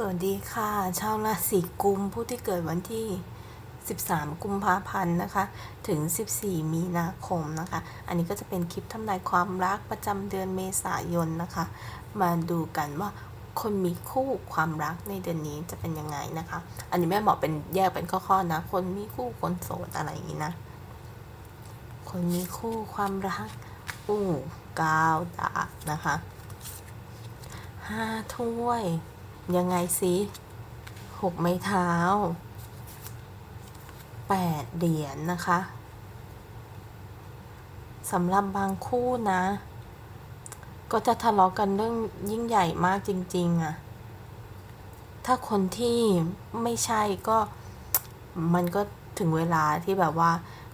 สวัสดีค่ะ ชาวราศีกุมผู้ที่เกิดวันที่ 13 กุมภาพันธ์นะคะ ถึง 14 มีนาคมนะคะ อันนี้ก็จะเป็นคลิปทำนายความรักประจำเดือนเมษายนนะคะ มาดูกันว่าคนมีคู่ความรักในเดือนนี้จะเป็นยังไงนะคะ อันนี้แม่หมอเป็นแยกเป็นข้อๆนะ คนมีคู่คนโสดอะไรอย่างนี้นะ คนมีคู่ความรักอู้กาวดาบนะคะห้าถ้วย ยังไงสิหกไม้เท้าแปดเหรียญนนะคะสำหรับบางคู่นะ ก็จะทะเลาะกันเรื่องยิ่งใหญ่มากจริง ๆอะถ้าคนที่ไม่ใช่ก็มันก็ถึงเวลาที่แบบว่า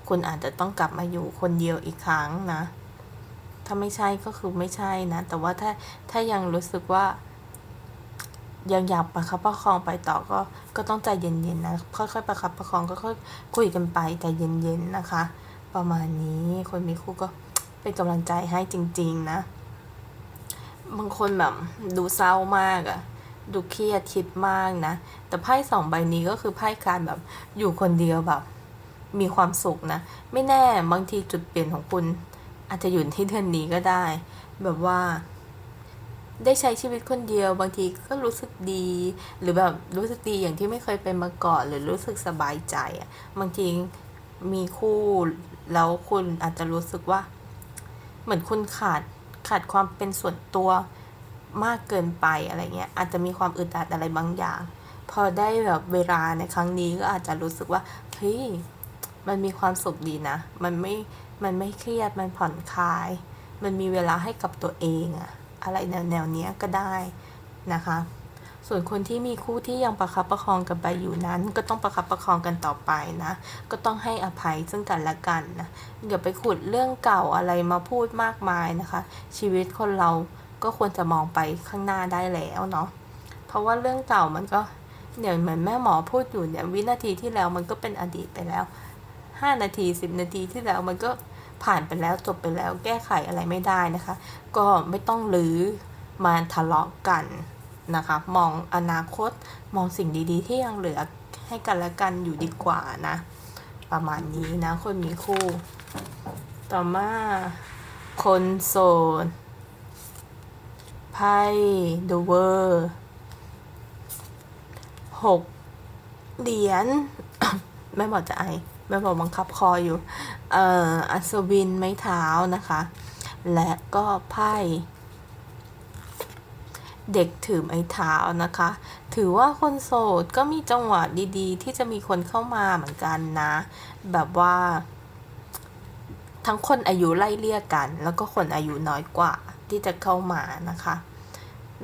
คุณอาจจะต้องกลับมาอยู่คนเดียวอีกครั้งนะ ถ้าไม่ใช่ก็คือไม่ใช่นะ แต่ว่าถ้าถ้ายังรู้สึกว่า ยังอยากประคับประคองไปต่อก็ก็ต้องใจเย็นๆนะค่อยๆประคับประคองก็ค่อยคุยกันไปใจเย็นๆนะคะ ประมาณนี้คนมีคู่ก็เป็นกำลังใจให้จริง ๆนะ บางคนแบบดูเศร้ามากอะดูเครียดคิดมากนะ แต่ไพ่สองใบนี้ก็คือไพ่การแบบอยู่คนเดียวแบบมีความสุขนะ ไม่แน่บางทีจุดเปลี่ยนของคุณ อาจจะอยู่ที่เดือนนี้ก็ได้ แบบว่า ได้ใช้ชีวิตคนเดียว บางทีก็รู้สึกดี หรือแบบรู้สึกดีอย่างที่ไม่เคยเป็นมาก่อนหรือรู้สึกสบายใจอะบางทีมีคู่แล้วคุณอาจจะรู้สึกว่า เหมือนคุณขาดขาดความเป็นส่วนตัวมากเกินไปอะไรเงี้ยอาจจะมีความอึดอัดอะไรบางอย่าง พอได้แบบเวลาในครั้งนี้ก็อาจจะรู้สึกว่าเฮ้ยมันมีความสุขดีนะ มันไม่มันไม่เครียดมันผ่อนคลาย มันมีเวลาให้กับตัวเองอะ อะไรแนวแนวๆเนี้ยก็ได้นะคะ ส่วนคนที่มีคู่ที่ยังประคับประคองกันไปอยู่นั้น ก็ต้องประคับประคองกันต่อไปนะ ก็ต้องให้อภัยซึ่งกันและกันนะอย่าไปขุดเรื่องเก่าอะไรมาพูดมากมายนะคะ ชีวิตคนเราก็ควรจะมองไปข้างหน้าได้แล้วเนาะเพราะว่าเรื่องเก่ามันก็เนี่ยเหมือนแม่หมอพูดอยู่เนี่ยวินาทีที่แล้วมันก็เป็นอดีตไปแล้วห้านาทีสิบนาทีที่แล้วมันก็ ผ่านไปแล้วจบไปแล้วแก้ไขอะไรไม่ได้นะคะ ก็ไม่ต้องลือมาทะเลาะกันนะคะ มองอนาคตมองสิ่งดีๆ ที่ยังเหลือให้กันและกันอยู่ดีกว่านะ ประมาณนี้นะคนมีคู่ ต่อมาคนโสดไพ่ดูเวอร์หกเหรียญแม่บอกจะไอ แม่บอกบังคับคออยู่ เอ่ออัศวินไม้เท้านะคะ และก็ไพ่เด็กถือไม้เท้านะคะ ถือว่าคนโสดก็มีจังหวะดีๆ ที่จะมีคนเข้ามาเหมือนกันนะ แบบว่า ทั้งคนอายุไล่เลี่ยกัน แล้วก็คนอายุน้อยกว่าที่จะเข้ามานะคะ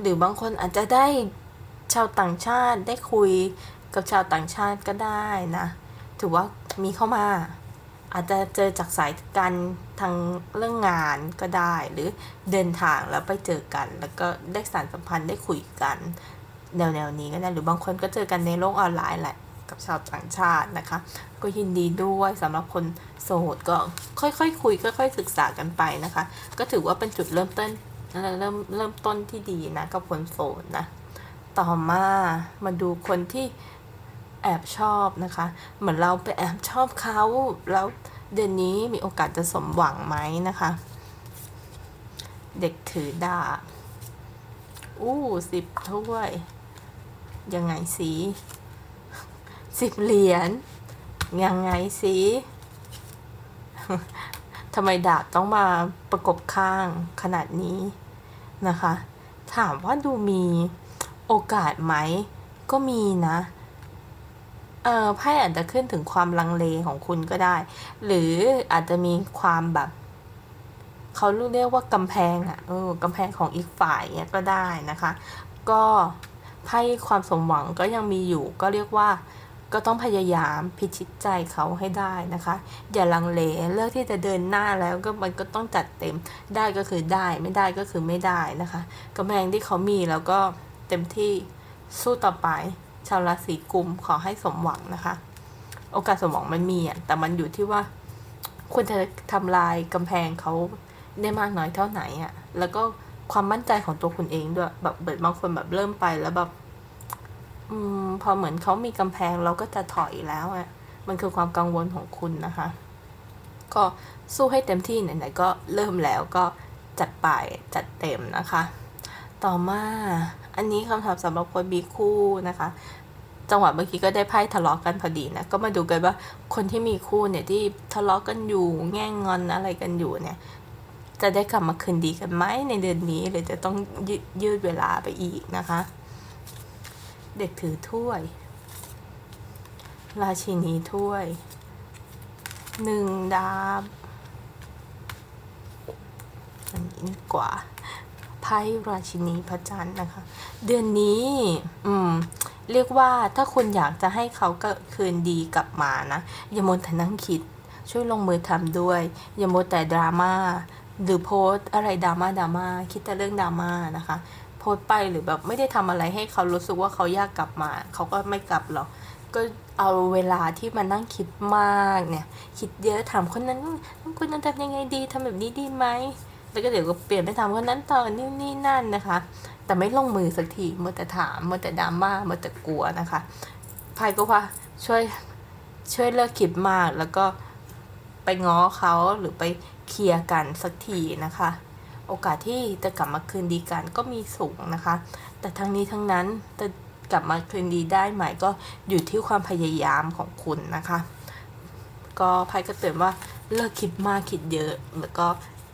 หรือบางคนอาจจะได้ชาวต่างชาติได้คุยกับชาวต่างชาติก็ได้นะ ถือว่า มีเข้ามา อาจจะเจอจากสายการทางเรื่องงานก็ได้ หรือเดินทางแล้วไปเจอกัน แล้วก็ได้สานสัมพันธ์ได้คุยกันแนวแนวนี้ก็ได้หรือบางคนก็เจอกันในโลกออนไลน์แหละกับชาวต่างชาตินะคะ ก็ยินดีด้วยสำหรับคนโสดก็ค่อยๆคคุยค่อยๆศึกษากันไปนะคะ ก็ถือว่าเป็นจุดเริ่มต้นเริ่มเริ่มต้นที่ดีนะกับคนโสดนะ ต่อมามาดูคนที่ แอบชอบนะคะ เหมือนเราไปแอบชอบเขาแล้วเดือนนี้มีโอกาสจะสมหวังไหมนะคะ เด็กถือดาบอู้สิบถ้วย ยังไงสีสิบเหรียญยังไงสิทำไมดาบต้องมาประกบข้างขนาดนี้นะคะ ถามว่าดูมีโอกาสไหม ก็มีนะ ออไพ่อาจจะขึ้นถึงความลังเลของคุณก็ได้ หรืออาจจะมีความแบบเขาเรียกว่ากำแพงอะ่ะเออกำแพงของอีกฝ่ายเนี่ยก็ได้นะคะ ก็ไพ่ความสมหวังก็ยังมีอยู่ ก็เรียกว่าก็ต้องพยายามพิชิตใจเขาให้ได้นะคะ อย่าลังเลเลือกที่จะเดินหน้าแล้วก็มันก็ต้องจัดเต็มได้ก็คือได้ไม่ได้ก็คือไม่ได้นะคะกำแพงที่เขามีแล้วก็เต็มที่สู้ต่อไป ชาวราศีกุมขอให้สมหวังนะคะ โอกาสสมหวังมันมีอะแต่มันอยู่ที่ว่าคุณจะทำลายกำแพงเขาได้มากน้อยเท่าไหนอะ แล้วก็ความมั่นใจของตัวคุณเองด้วย แบบเบิดบางคนแบบเริ่มไปแล้วแบบ อืม พอเหมือนเขามีกำแพงเราก็จะถอยแล้วอะ มันคือความกังวลของคุณนะคะ ก็สู้ให้เต็มที่ไหนๆก็เริ่มแล้วก็จัดไปจัดเต็มนะคะ ต่อมา อันนี้คำถามสำหรับคนมีคู่นะคะ จังหวะเมื่อกี้ก็ได้ไพ่ทะเลาะกันพอดีนะ ก็มาดูกันว่าคนที่มีคู่เนี่ยที่ทะเลาะกันอยู่แง่งงอนอะไรกันอยู่เนี่ย จะได้กลับมาคืนดีกันไหมในเดือนนี้หรือจะต้องยยืดเวลาไปอีกนะคะ เด็กถือถ้วย ราชินีถ้วยหนึ่งดาบอันนี้กว่า พ่ราชินีพระจันทร์นะคะ เดือนนี้อืมเรียกว่าถ้าคุณอยากจะให้เขาก็คืนดีกลับมานะ อย่ามัวแต่นั่งคิด ช่วยลงมือทำด้วย อย่ามัวแต่ดราม่าหรือโพสอะไรดราม่าดราม่าคิดแต่เรื่องดราม่านะคะ โพสไปหรือแบบไม่ได้ทำอะไรให้เขารู้สึกว่าเขาอยากกลับมา เขาก็ไม่กลับหรอกก็เอาเวลาที่มานั่งคิดมากเนี่ย คิดเยอะถามคนนั้นคุณจะทำยังไงดีทำแบบนี้ดีไหม แล้วก็เดี๋ยวก็เปลี่ยนไปทำคนนั้นต่อนี่นี่นั่นนะคะ แต่ไม่ลงมือสักทีมัวแต่ถามมัวแต่ดราม่ามัวแต่กลัวนะคะไพ่ก็ว่าช่วยช่วยเลิกคิดมากแล้วก็ไปง้อเขาหรือไปเคลียร์กันสักทีนะคะ โอกาสที่จะกลับมาคืนดีกันก็มีสูงนะคะ แต่ทั้งนี้ทั้งนั้นจะกลับมาคืนดีได้ไหมก็อยู่ที่ความพยายามของคุณนะคะ ก็ไพ่ก็เตือนว่าเลิกคิดมากคิดเยอะแล้วก็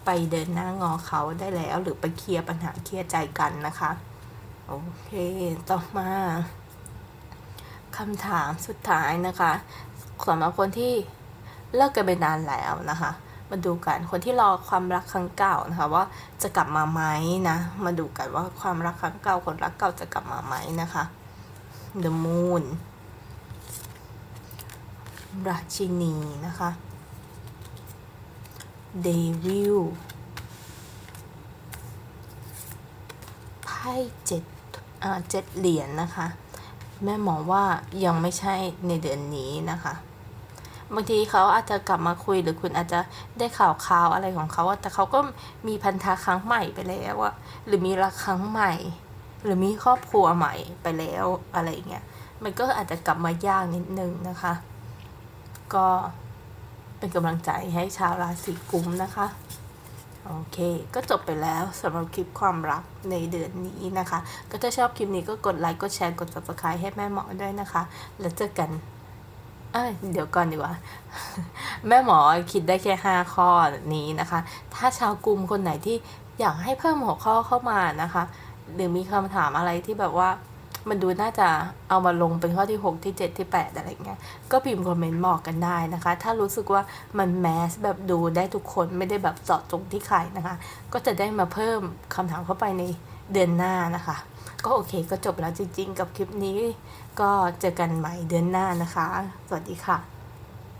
ไปเดินหน้างอเขาได้แล้ว หรือไปเคลียร์ปัญหาเคลียร์ใจกันนะคะ โอเค ต่อมาคำถามสุดท้ายนะคะสำหรับคนที่เลิกกันไปนานแล้วนะคะ มาดูกันคนที่รอความรักครั้งเก่านะคะ ว่าจะกลับมาไหมนะ มาดูกันว่าความรักครั้งเก่าคนรักเก่าจะกลับมาไหมนะคะ The Moon ราชินีนะคะ เดวิลไพ่เจ็ดเจ็ดเหรียญนะคะ แม่หมอว่ายังไม่ใช่ในเดือนนี้นะคะบางทีเขาอาจจะกลับมาคุยหรือคุณอาจจะได้ข่าวข่าวอะไรของเขาแต่เขาก็มีพันธะครั้งใหม่ไปแล้วอะหรือมีรักครั้งใหม่ หรือมีครอบครัวใหม่ไปแล้วอะไรเงี้ยมันก็อาจจะกลับมายากนิดนึงนะคะ ก็ เป็นกำลังใจให้ชาวราศีกุมนะคะ โอเค ก็จบไปแล้วสำหรับคลิปความรักในเดือนนี้นะคะ ก็ถ้าชอบคลิปนี้ก็กดไลค์กดแชร์กด subscribe ให้แม่หมอด้วยนะคะ แล้วเจอกันเอ้ยเดี๋ยวก่อนดีกว่า แม่หมอคิดได้แค่ 5 ข้อนี้นะคะ ถ้าชาวกลุ่มคนไหนที่อยากให้เพิ่มหัวข้อเข้ามานะคะ หรือมีคำถามอะไรที่แบบว่า มันดูน่าจะเอามาลงเป็นข้อที่ 6 ที่ 7 ที่ 8 อะไรเงี้ย ก็พิมพ์คอมเมนต์บอกกันได้นะคะ ถ้ารู้สึกว่ามันแมสแบบดูได้ทุกคนไม่ได้แบบเจาะจงที่ใครนะคะ ก็จะได้มาเพิ่มคำถามเข้าไปในเดือนหน้านะคะ ก็โอเคก็จบแล้วจริง ๆ กับคลิปนี้ ก็เจอกันใหม่เดือนหน้านะคะ สวัสดีค่ะ